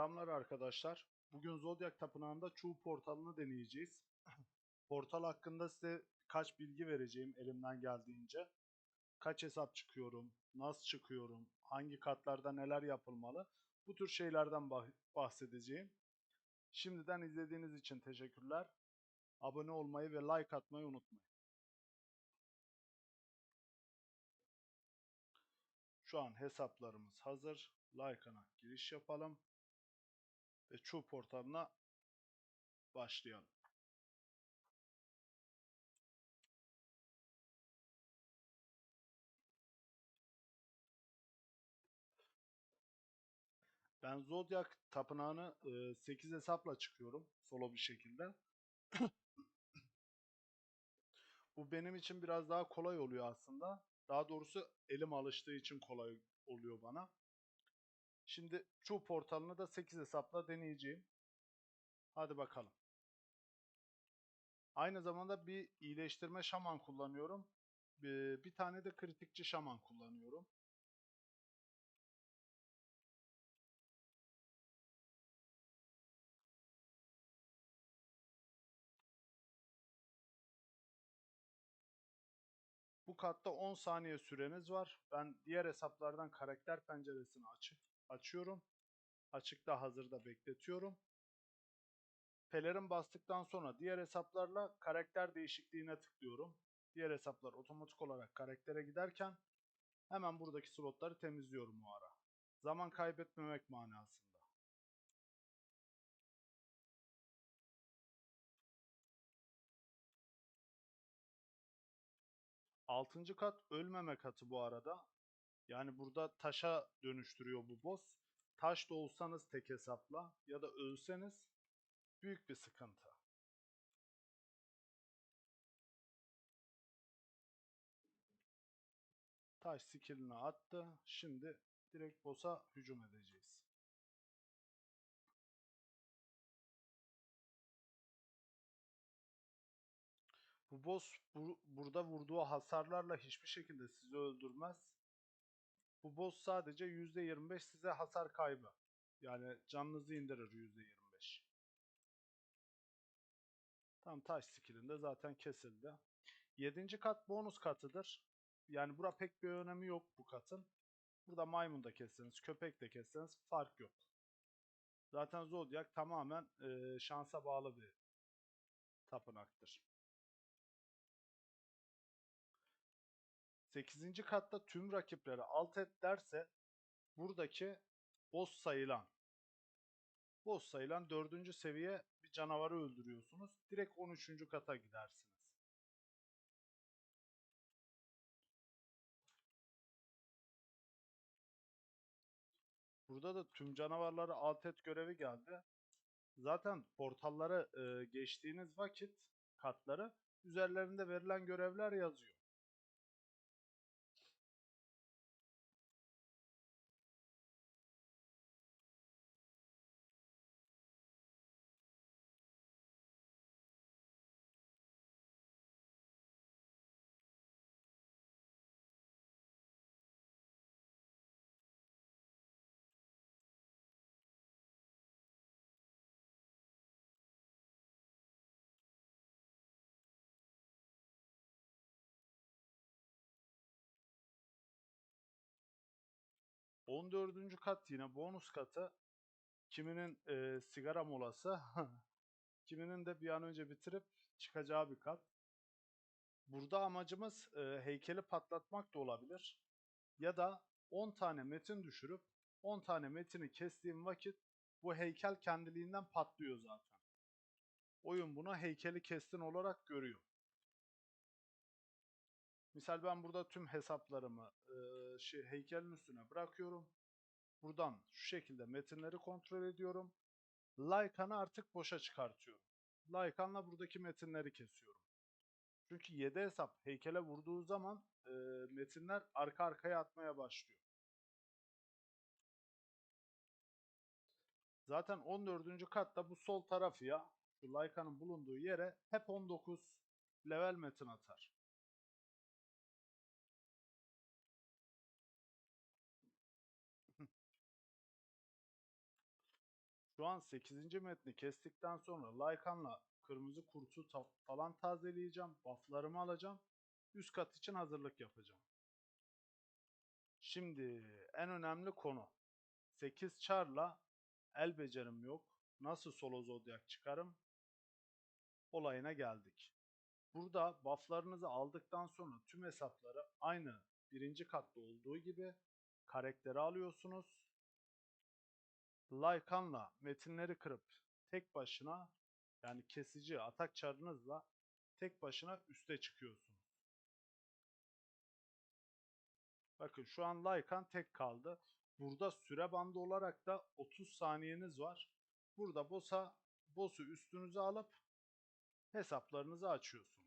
Selamlar arkadaşlar. Bugün Zodiac Tapınağı'nda Çuğ portalını deneyeceğiz. Portal hakkında size kaç bilgi vereceğim elimden geldiğince. Kaç hesap çıkıyorum, nasıl çıkıyorum, hangi katlarda neler yapılmalı. Bu tür şeylerden bah- bahsedeceğim. Şimdiden izlediğiniz için teşekkürler. Abone olmayı ve like atmayı unutmayın. Şu an hesaplarımız hazır. Like'ına giriş yapalım. Ve Çuğ portalına başlayalım. Ben Zodiac tapınağını 8 hesapla çıkıyorum solo bir şekilde. Bu benim için biraz daha kolay oluyor aslında. Daha doğrusu elim alıştığı için kolay oluyor bana. Şimdi Çuğ portalını da 8 hesapla deneyeceğim. Hadi bakalım. Aynı zamanda bir iyileştirme şaman kullanıyorum. Bir, tane de kritikçi şaman kullanıyorum. Bu katta 10 saniye süreniz var. Ben diğer hesaplardan karakter penceresini açık açıyorum. Açıkta hazırda bekletiyorum. Pelerin bastıktan sonra diğer hesaplarla karakter değişikliğine tıklıyorum. Diğer hesaplar otomatik olarak karaktere giderken hemen buradaki slotları temizliyorum o ara. Zaman kaybetmemek manasında. Altıncı kat ölmeme katı bu arada. Yani burada taşa dönüştürüyor bu boss. Taş da olsanız tek hesapla ya da ölseniz büyük bir sıkıntı. Taş skillini attı. Şimdi direkt boss'a hücum edeceğiz. Bu boss bu- burada vurduğu hasarlarla hiçbir şekilde sizi öldürmez. Bu boss sadece %25 size hasar kaybı. Yani canınızı indirir %25. Tam taş skillinde zaten kesildi. 7. kat bonus katıdır. Yani bura pek bir önemi yok bu katın. Burada maymun da kesseniz, köpek de kesseniz fark yok. Zaten Zodiac tamamen e, şansa bağlı bir tapınaktır. 8. katta tüm rakipleri alt et derse buradaki boss sayılan boss sayılan 4. seviye bir canavarı öldürüyorsunuz. Direkt 13. kata gidersiniz. Burada da tüm canavarları alt et görevi geldi. Zaten portalları e, geçtiğiniz vakit katları üzerlerinde verilen görevler yazıyor. On dördüncü kat yine bonus katı. Kiminin e, sigara molası, kiminin de bir an önce bitirip çıkacağı bir kat. Burada amacımız e, heykeli patlatmak da olabilir. Ya da 10 tane metin düşürüp 10 tane metini kestiğim vakit bu heykel kendiliğinden patlıyor zaten. Oyun bunu heykeli kestin olarak görüyor. Misal ben burada tüm hesaplarımı e, şey, heykelin üstüne bırakıyorum. Buradan şu şekilde metinleri kontrol ediyorum. Lycan'ı artık boşa çıkartıyorum. Lycan'la buradaki metinleri kesiyorum. Çünkü 7 hesap heykele vurduğu zaman e, metinler arka arkaya atmaya başlıyor. Zaten 14. katta bu sol tarafı ya şu Lycan'ın bulunduğu yere hep 19 level metin atar. Şu an 8. metni kestikten sonra Lycan'la kırmızı kurtu ta- falan tazeleyeceğim. Buff'larımı alacağım. Üst kat için hazırlık yapacağım. Şimdi en önemli konu. 8 çarla el becerim yok. Nasıl solo zodyak çıkarım? Olayına geldik. Burada bufflarınızı aldıktan sonra tüm hesapları aynı birinci katta olduğu gibi karakteri alıyorsunuz. Lycan'la metinleri kırıp tek başına yani kesici atak çarınızla tek başına üste çıkıyorsunuz. Bakın şu an Lycan tek kaldı. Burada süre bandı olarak da 30 saniyeniz var. Burada boss'a boss'u üstünüze alıp hesaplarınızı açıyorsunuz.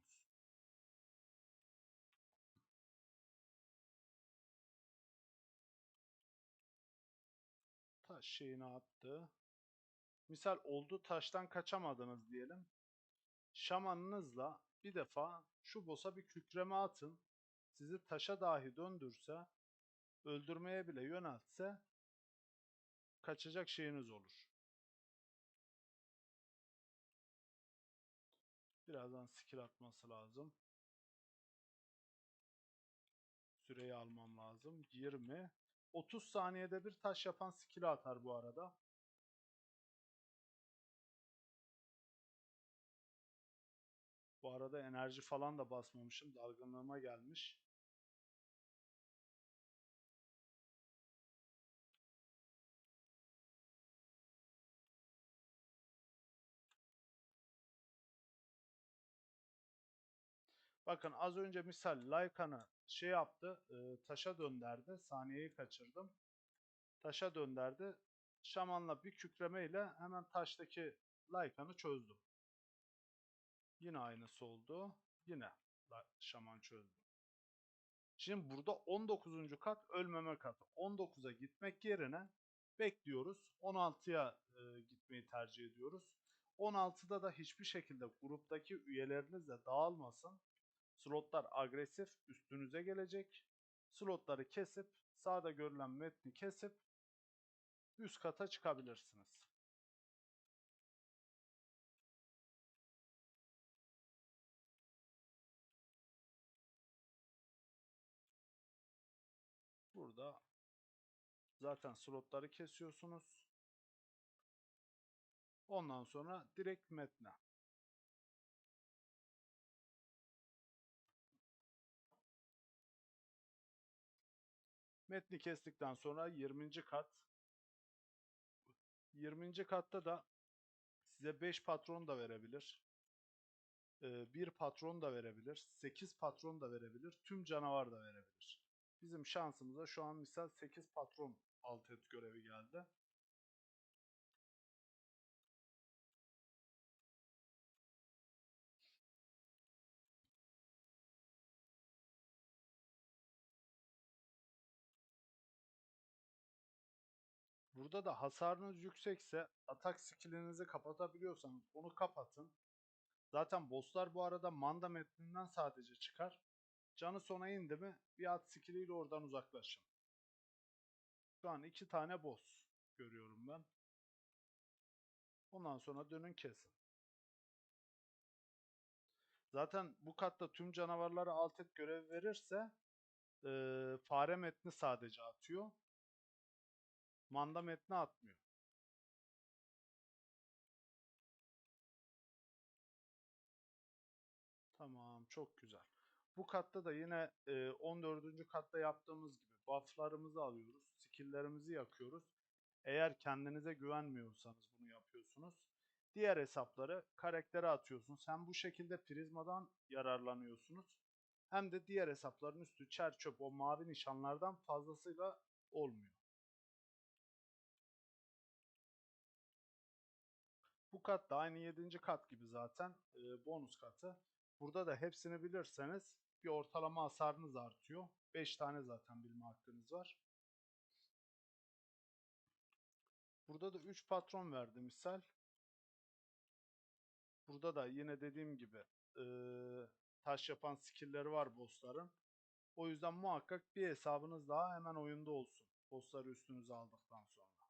Şeyini attı. Misal oldu taştan kaçamadınız diyelim. Şamanınızla bir defa şu boss'a bir kükreme atın. Sizi taşa dahi döndürse, öldürmeye bile yöneltse kaçacak şeyiniz olur. Birazdan skill atması lazım. Süreyi almam lazım. 20. 30 saniyede bir taş yapan skill atar bu arada. Bu arada enerji falan da basmamışım. Dalgınlığıma gelmiş. Bakın az önce misal Lycan'ı şey yaptı. e, taşa dönderdi. Saniyeyi kaçırdım. Taşa dönderdi. Şamanla bir kükremeyle hemen taştaki Lycan'ı çözdüm. Yine aynısı oldu. Yine şaman çözdü. Şimdi burada 19. kat ölmeme katı. 19'a gitmek yerine bekliyoruz. 16'ya e, gitmeyi tercih ediyoruz. 16'da da hiçbir şekilde gruptaki üyelerinizle dağılmasın. Slotlar agresif üstünüze gelecek. Slotları kesip sağda görülen metni kesip üst kata çıkabilirsiniz. Burada zaten slotları kesiyorsunuz. Ondan sonra direkt metne. Metni kestikten sonra 20. kat 20. katta da size 5 patron da verebilir. 1 patron da verebilir. 8 patron da verebilir. Tüm canavar da verebilir. Bizim şansımıza şu an misal 8 patron alt et görevi geldi. Burada da hasarınız yüksekse atak skillinizi kapatabiliyorsanız onu kapatın. Zaten bosslar bu arada manda metninden sadece çıkar. Canı sona indi mi bir at skilliyle oradan uzaklaşın. Şu an iki tane boss görüyorum ben. Ondan sonra dönün kesin. Zaten bu katta tüm canavarlara alt et görev verirse eee, fare metni sadece atıyor. Manda metni atmıyor. Tamam çok güzel. Bu katta da yine e, 14. katta yaptığımız gibi bufflarımızı alıyoruz. Skill'lerimizi yakıyoruz. Eğer kendinize güvenmiyorsanız bunu yapıyorsunuz. Diğer hesapları karaktere atıyorsunuz. Hem bu şekilde prizmadan yararlanıyorsunuz. Hem de diğer hesapların üstü çer çöp o mavi nişanlardan fazlasıyla olmuyor. Bu kat da aynı 7. kat gibi zaten e, bonus katı. Burada da hepsini bilirseniz bir ortalama hasarınız artıyor. 5 tane zaten bilme hakkınız var. Burada da 3 patron verdi misal. Burada da yine dediğim gibi e, taş yapan skill'leri var bossların. O yüzden muhakkak bir hesabınız daha hemen oyunda olsun. Bossları üstünüze aldıktan sonra.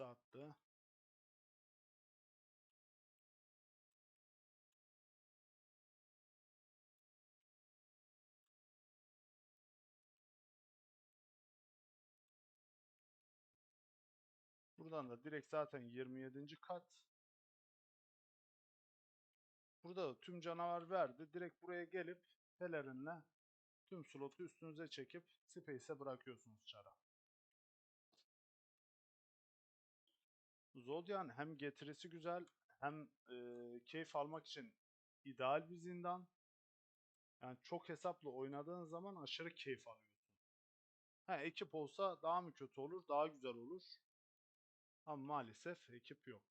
Attı. Buradan da direkt zaten 27. kat. Burada da tüm canavar verdi. Direkt buraya gelip pelerinle tüm slotu üstünüze çekip space'e bırakıyorsunuz çara. Zodiac'ın hem getirisi güzel hem e, keyif almak için ideal bir zindan. Yani çok hesaplı oynadığın zaman aşırı keyif alıyorsun. Ha, ekip olsa daha mı kötü olur, daha güzel olur. Ama maalesef ekip yok.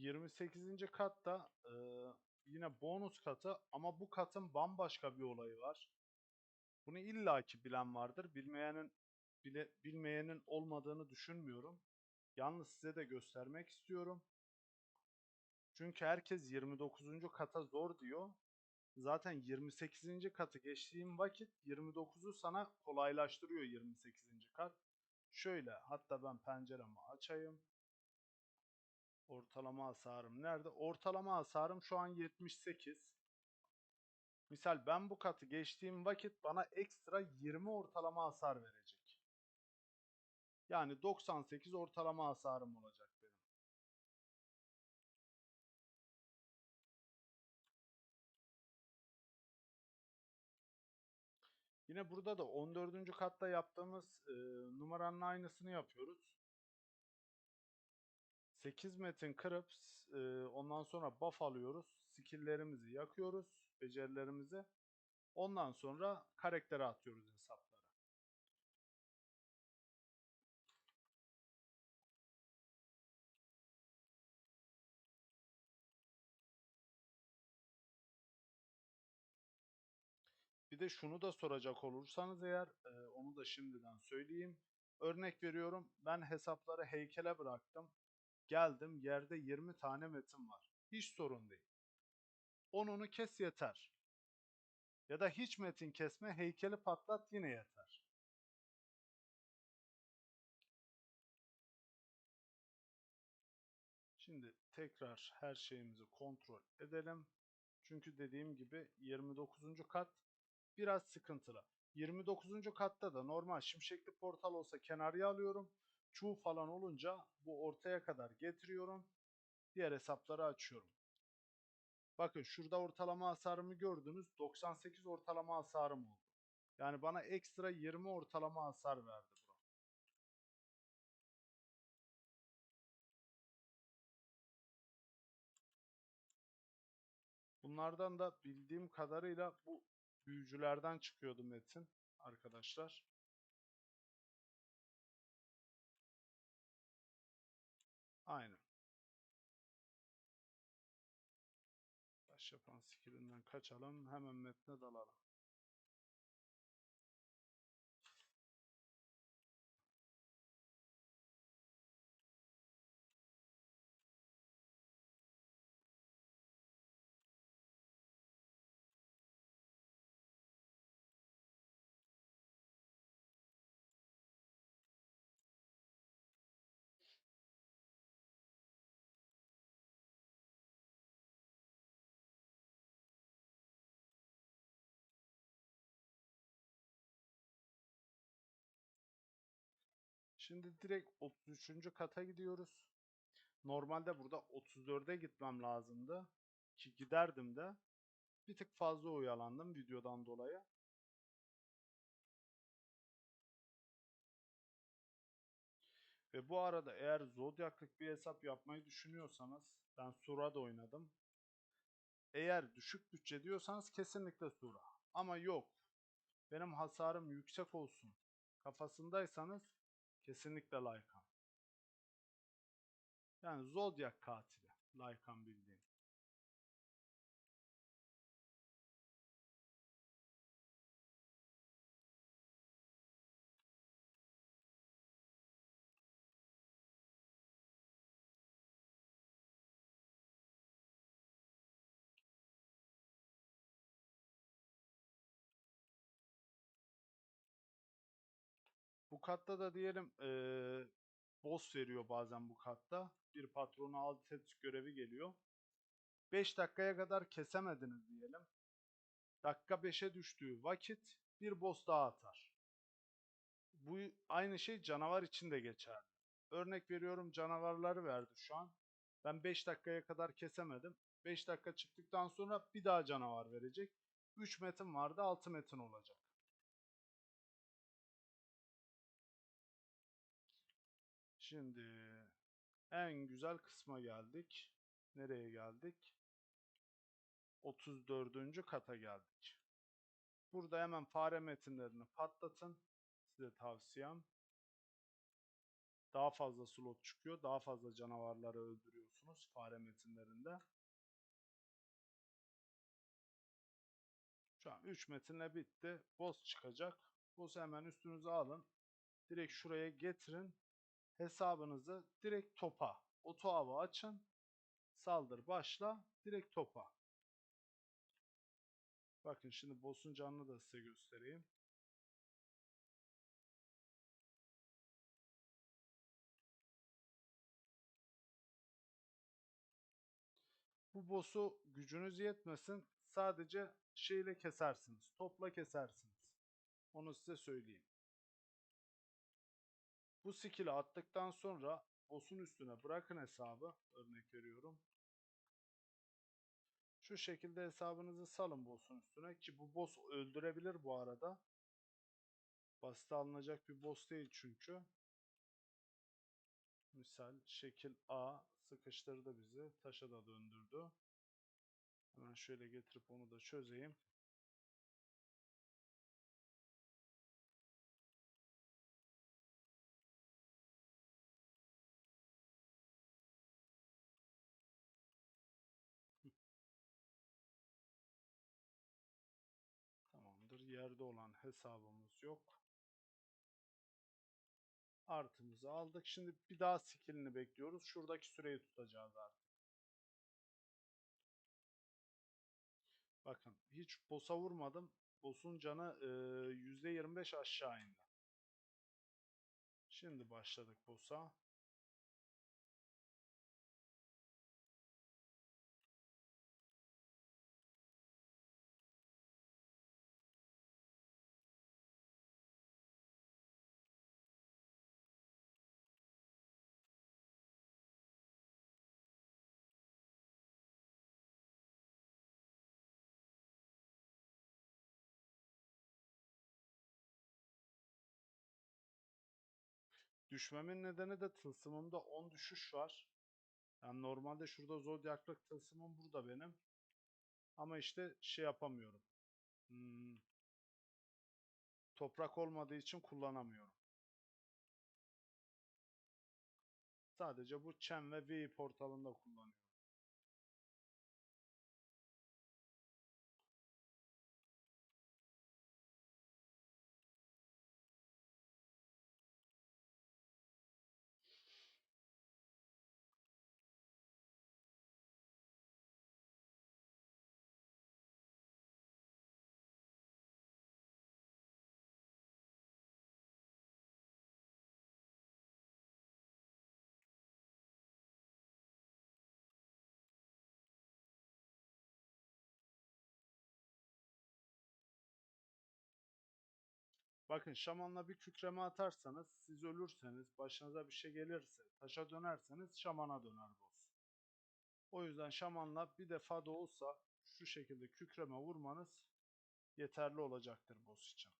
...28. katta e, yine bonus katı ama bu katın bambaşka bir olayı var. Bunu illaki bilen vardır. Bilmeyenin bile, bilmeyenin olmadığını düşünmüyorum. Yalnız size de göstermek istiyorum. Çünkü herkes 29. kata zor diyor. Zaten 28. katı geçtiğim vakit 29'u sana kolaylaştırıyor 28. kat. Şöyle hatta ben penceremi açayım. Ortalama hasarım nerede? Ortalama hasarım şu an 78. Misal ben bu katı geçtiğim vakit bana ekstra 20 ortalama hasar verecek. Yani 98 ortalama hasarım olacak benim. Yine burada da 14. katta yaptığımız e, numaranın aynısını yapıyoruz. 8 metin kırıp e, ondan sonra buff alıyoruz. Skill'lerimizi yakıyoruz. Becerilerimizi. Ondan sonra karaktere atıyoruz hesaplara. Bir de şunu da soracak olursanız eğer e, onu da şimdiden söyleyeyim. Örnek veriyorum ben hesapları heykele bıraktım. Geldim yerde 20 tane metin var. Hiç sorun değil. Onunu kes yeter. Ya da hiç metin kesme heykeli patlat yine yeter. Şimdi tekrar her şeyimizi kontrol edelim. Çünkü dediğim gibi 29. kat biraz sıkıntılı. 29. katta da normal şimşekli portal olsa kenarıya alıyorum. Çuğ falan olunca bu ortaya kadar getiriyorum. Diğer hesapları açıyorum. Bakın şurada ortalama hasarımı gördünüz. 98 ortalama hasarım oldu. Yani bana ekstra 20 ortalama hasar verdi bro. Bunlardan da bildiğim kadarıyla bu büyücülerden çıkıyordu metin arkadaşlar. Kaçalım. Hemen metne dalalım. Şimdi direkt 33. kata gidiyoruz. Normalde burada 34'e gitmem lazımdı. Ki giderdim de. Bir tık fazla oyalandım videodan dolayı. Ve bu arada eğer Zodiac'lık bir hesap yapmayı düşünüyorsanız ben Sura'da oynadım. Eğer düşük bütçe diyorsanız kesinlikle Sura. Ama yok. Benim hasarım yüksek olsun. Kafasındaysanız kesinlikle Lycan. Yani Zodiac katili. Lycan bildiğin. Bu katta da diyelim eee boss veriyor bazen bu katta. Bir patronu alt et görevi geliyor. 5 dakikaya kadar kesemediniz diyelim. Dakika 5'e düştüğü vakit bir boss daha atar. Bu aynı şey canavar için de geçerli. Örnek veriyorum canavarları verdi şu an. Ben 5 dakikaya kadar kesemedim. 5 dakika çıktıktan sonra bir daha canavar verecek. 3 metin vardı 6 metin olacak. Şimdi en güzel kısma geldik. Nereye geldik? 34. kata geldik. Burada hemen fare metinlerini patlatın. Size tavsiyem. Daha fazla slot çıkıyor. Daha fazla canavarları öldürüyorsunuz fare metinlerinde. Şu an 3 metinle bitti. Boss çıkacak. Boss'u hemen üstünüze alın. Direkt şuraya getirin. Hesabınızı direkt topa. Oto hava açın. Saldır başla. Direkt topa. Bakın şimdi boss'un canını da size göstereyim. Bu boss'u gücünüz yetmesin. Sadece şeyle kesersiniz. Topla kesersiniz. Onu size söyleyeyim. Bu skill'i attıktan sonra boss'un üstüne bırakın hesabı. Örnek veriyorum. Şu şekilde hesabınızı salın boss'un üstüne ki bu boss öldürebilir bu arada. Basit alınacak bir boss değil çünkü. Misal şekil A sıkıştırdı bizi. Taşa da döndürdü. Hemen şöyle getirip onu da çözeyim. Yerde olan hesabımız yok. Artımızı aldık. Şimdi bir daha skillini bekliyoruz. Şuradaki süreyi tutacağız artık. Bakın hiç boss'a vurmadım. Boss'un canı e, %25 aşağı indi. Şimdi başladık boss'a. Düşmemin nedeni de tılsımımda 10 düşüş var. Yani normalde şurada zodyaklık tılsımım burada benim. Ama işte şey yapamıyorum. Hmm, toprak olmadığı için kullanamıyorum. Sadece bu Chen ve V portalında kullanıyorum. Bakın şamanla bir kükreme atarsanız siz ölürseniz başınıza bir şey gelirse taşa dönerseniz şamana döner boss. O yüzden şamanla bir defa da olsa şu şekilde kükreme vurmanız yeterli olacaktır boss için.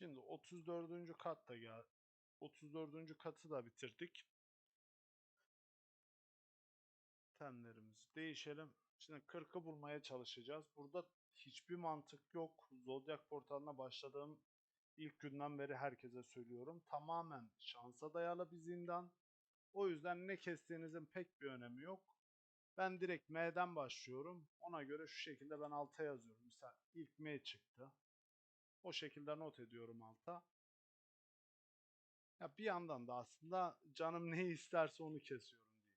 Şimdi 34. kat da gel. 34. katı da bitirdik. Temlerimizi değişelim. Şimdi 40'ı bulmaya çalışacağız. Burada hiçbir mantık yok. Zodiac portalına başladığım ilk günden beri herkese söylüyorum. Tamamen şansa dayalı bir zindan. O yüzden ne kestiğinizin pek bir önemi yok. Ben direkt M'den başlıyorum. Ona göre şu şekilde ben alta yazıyorum. Mesela ilk M çıktı. O şekilde not ediyorum alta. Ya bir yandan da aslında canım ne isterse onu kesiyorum diyeyim.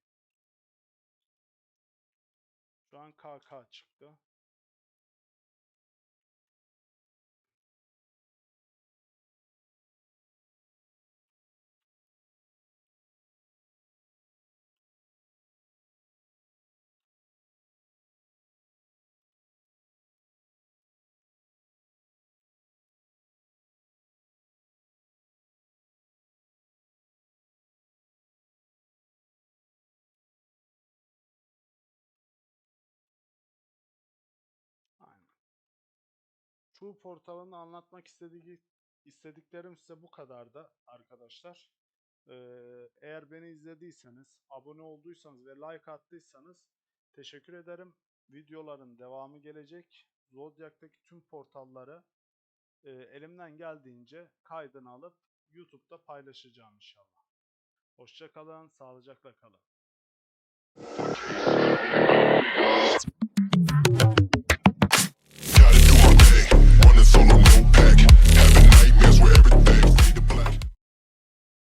Şu an KK çıktı. Şu portalın anlatmak istediği, istediklerim size bu kadar da arkadaşlar. Ee, eğer beni izlediyseniz, abone olduysanız ve like attıysanız teşekkür ederim. Videoların devamı gelecek. Zodiac'taki tüm portalları e, elimden geldiğince kaydını alıp YouTube'da paylaşacağım inşallah. Hoşçakalın, sağlıcakla kalın.